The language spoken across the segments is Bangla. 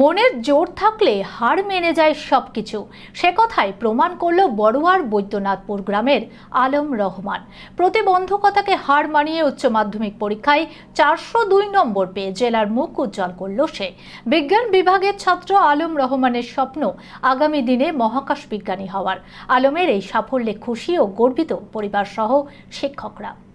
মনের জোর থাকলে হার মেনে যায় সব কিছু সে কথাই প্রমাণ করল বড়ুয়ার বৈদ্যনাথপুর গ্রামের আলম রহমান। প্রতিবন্ধকতাকে হার মানিয়ে উচ্চ মাধ্যমিক পরীক্ষায় চারশো দুই নম্বর পেয়ে জেলার মুখ উজ্জ্বল করল সে। বিজ্ঞান বিভাগের ছাত্র আলম রহমানের স্বপ্ন আগামী দিনে মহাকাশ বিজ্ঞানী হওয়ার। আলমের এই সাফল্যে খুশি ও গর্বিত পরিবার সহ শিক্ষকরা।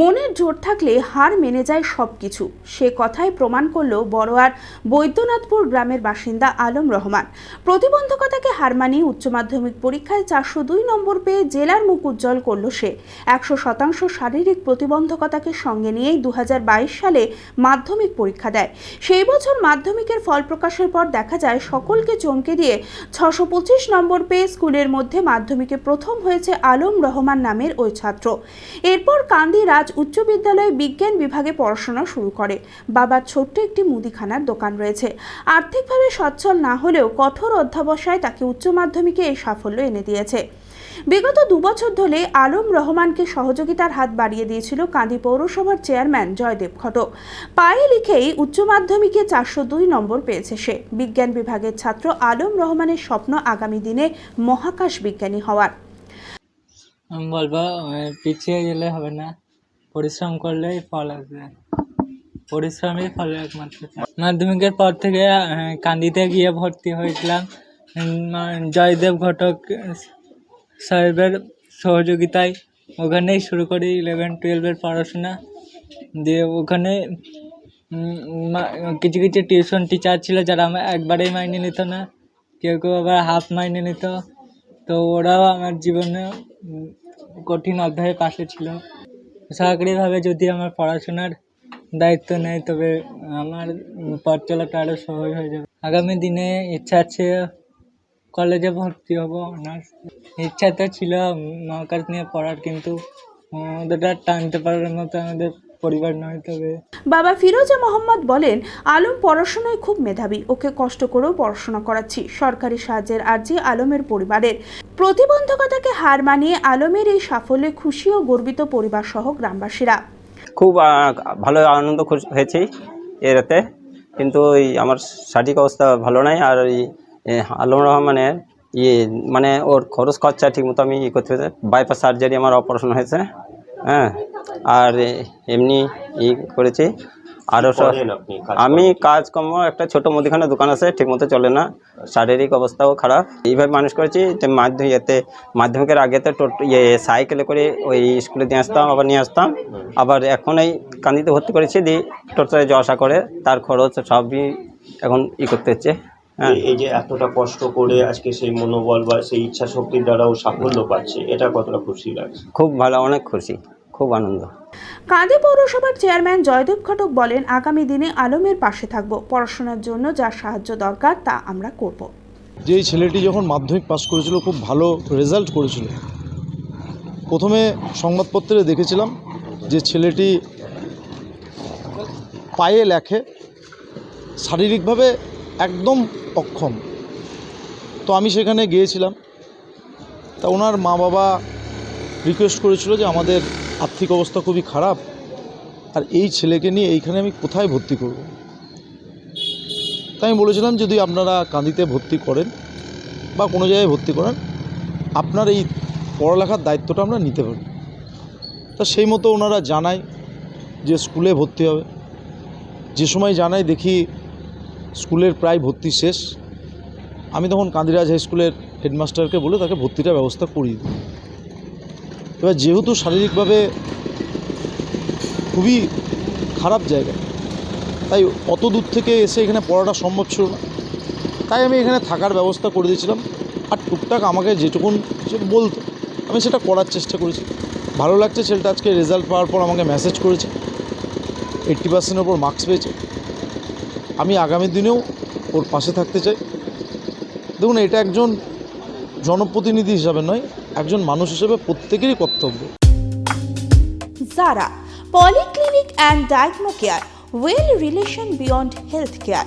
মনের জোর থাকলে হার মেনে যায় সব কিছু সে কথাই প্রমাণ করল বড়োয়ার বৈদ্যনাথপুর গ্রামের বাসিন্দা আলম রহমান। প্রতিবন্ধকতাকে হার মানিয়ে উচ্চ মাধ্যমিক পরীক্ষায় চারশো দুই নম্বর পেয়ে জেলার মুখ উজ্জ্বল করল সে। একশো শতাংশ শারীরিক প্রতিবন্ধকতাকে সঙ্গে নিয়েই দু হাজার বাইশ সালে মাধ্যমিক পরীক্ষা দেয়। সেই বছর মাধ্যমিকের ফল প্রকাশের পর দেখা যায় সকলকে চমকে দিয়ে ছশো পঁচিশ নম্বর পেয়ে স্কুলের মধ্যে মাধ্যমিকে প্রথম হয়েছে আলম রহমান নামের ওই ছাত্র। এরপর কান্দি রাজ উচ্চ বিদ্যালয়ে বিজ্ঞান বিভাগে পড়াশোনা শুরু করে। বাবার ছোট্ট একটি মুদিখানার দোকান রয়েছে। আর্থিকভাবে সচ্ছল না হলেও কঠোর অধ্যাবসায় তাকে উচ্চ মাধ্যমিকে এই সাফল্য এনে দিয়েছে। বিগত দুবছর ধরে আলম রহমানকে সহযোগিতার হাত বাড়িয়ে দিয়েছিল কান্দি পৌরসভার চেয়ারম্যান জয়দেব ঘটক। পায়ে লিখেই উচ্চ মাধ্যমিকে চারশো দুই নম্বর পেয়েছে সে। বিজ্ঞান বিভাগের ছাত্র আলম রহমানের স্বপ্ন আগামী দিনে মহাকাশ বিজ্ঞানী হওয়ার। বলব পিছিয়ে গেলে হবে না। পরিশ্রম করলেই ফল আসবে। পরিশ্রমই ফলের একমাত্র মাধ্যমিকের পর থেকে কান্দিতে গিয়ে ভর্তি হয়েছিলাম। জয়দেব ঘটক সাহেবের সহযোগিতায় ওখানেই শুরু করি ইলেভেন টুয়েলভের পড়াশোনা। দিয়ে ওখানে কিছু কিছু টিউশন টিচার ছিল যারা আমার একবারেই মাইনে নিত না। কেউ কেউ আবার হাফ মাইনে নিত। তো ওরাও আমার জীবনে কঠিন অধ্যায়ের পাশে ছিল। সরকারিভাবে যদি আমার পড়াশোনার দায়িত্ব নেয়, তবে আমার পথ চলাটা আরও সহজ হয়ে যাবে। আগামী দিনে ইচ্ছা আছে কলেজে ভর্তি হব অনার্স ইচ্ছা তো ছিল মহাকাশ নিয়ে পড়ার, কিন্তু ওটা টানতে পারার মতো আমাদের পরিবার নয় তবে। বাবা ফিরোজা মোহাম্মদ বলেন আলম পড়াশোনায় খুব মেধাবী ওকে কষ্ট করেও পড়াশোনা করাচ্ছি সরকারি সাহায্যের আর্জি আলমের পরিবারের। প্রতিবন্ধকতাকে হার মানিয়ে আলমের এই সাফল্যে খুশি ও গর্বিত পরিবার সহ গ্রামবাসীরা। খুব আহ, ভালো আনন্দ খুশ- হয়েছি এরাতে কিন্তু ওই আমার শারীরিক অবস্থা ভালো নাই আর ওই আলম রহমানের ইয়ে মানে ওর খরচ খরচা ঠিকমতো আমি ই করতে হয়েছে বাইপাস সার্জারি আমার অপারেশন হয়েছে। হ্যাঁ আর এমনি ই করেছি। আরও সব আমি কাজকর্ম একটা ছোট মুদিখানা দোকান আছে ঠিকমতো চলে না। শারীরিক অবস্থাও খারাপ। এইভাবে মানুষ করেছি মাধ্যমিক ইয়েতে মাধ্যমিকের আগে তো টোটো ইয়ে সাইকেলে করে ওই স্কুলে দিয়ে আসতাম আবার নিয়ে আসতাম। আবার এখন এই কান্দিতে ভর্তি করেছি দিয়ে টোটোয় যাওয়া আসা করে তার খরচ সবই এখন ই করতে হচ্ছে। হ্যাঁ। এই- যে এতটা কষ্ট করে আজকে সেই মনোবল বা সেই ইচ্ছা শক্তির দ্বারা ও সাফল্য পাচ্ছে এটা কতটা খুশি লাগছে? খুব ভালো অনেক খুশি। খুব আনন্দ। কাঁদে পৌরসভার চেয়ারম্যান জয়দেব ঘটক বলেন আগামী দিনে আলমের পাশে থাকব। পড়াশোনার জন্য যা সাহায্য দরকার তা আমরা করব। যে ছেলেটি যখন মাধ্যমিক পাশ করেছিল খুব ভালো রেজাল্ট করেছিল। প্রথমে সংবাদপত্রে দেখেছিলাম যে ছেলেটি পায়ে লেখে শারীরিকভাবে একদম অক্ষম। তো আমি সেখানে গিয়েছিলাম। তা ওনার মা বাবা রিকোয়েস্ট করেছিল যে আমাদের আর্থিক অবস্থা খুবই খারাপ, আর এই ছেলেকে নিয়ে এইখানে আমি কোথায় ভর্তি করব? তাই আমি বলেছিলাম যদি আপনারা কাঁদিতে ভর্তি করেন বা কোনো জায়গায় ভর্তি করেন, আপনার এই পড়ালেখার দায়িত্বটা আমরা নিতে পারি। তা সেই মতো ওনারা জানায় যে স্কুলে ভর্তি হবে। যে সময় জানাই দেখি স্কুলের প্রায় ভর্তি শেষ। আমি তখন কান্দিরাজ হাই স্কুলের হেডমাস্টারকে বলে তাকে ভর্তিটার ব্যবস্থা করিয়ে দিই। এবার যেহেতু শারীরিকভাবে খুবই খারাপ জায়গা, তাই অত দূর থেকে এসে এখানে পড়াটা সম্ভব ছিল না। তাই আমি এখানে থাকার ব্যবস্থা করে দিয়েছিলাম। আর টুকটাক আমাকে যেটুকুন বলতো, আমি সেটা করার চেষ্টা করেছি। ভালো লাগছে ছেলেটা আজকে রেজাল্ট পাওয়ার পর আমাকে মেসেজ করেছে। এইট্টি পার্সেন্টের ওপর মার্কস পেয়েছে। আমি আগামী দিনেও ওর পাশে থাকতে চাই। দেখুন, এটা একজন জনপ্রতিনিধি হিসাবে নয় একজন মানুষ হিসেবে প্রত্যেকেরই কর্তব্য। যারা polyclinic and Diagno care, well relation beyond health care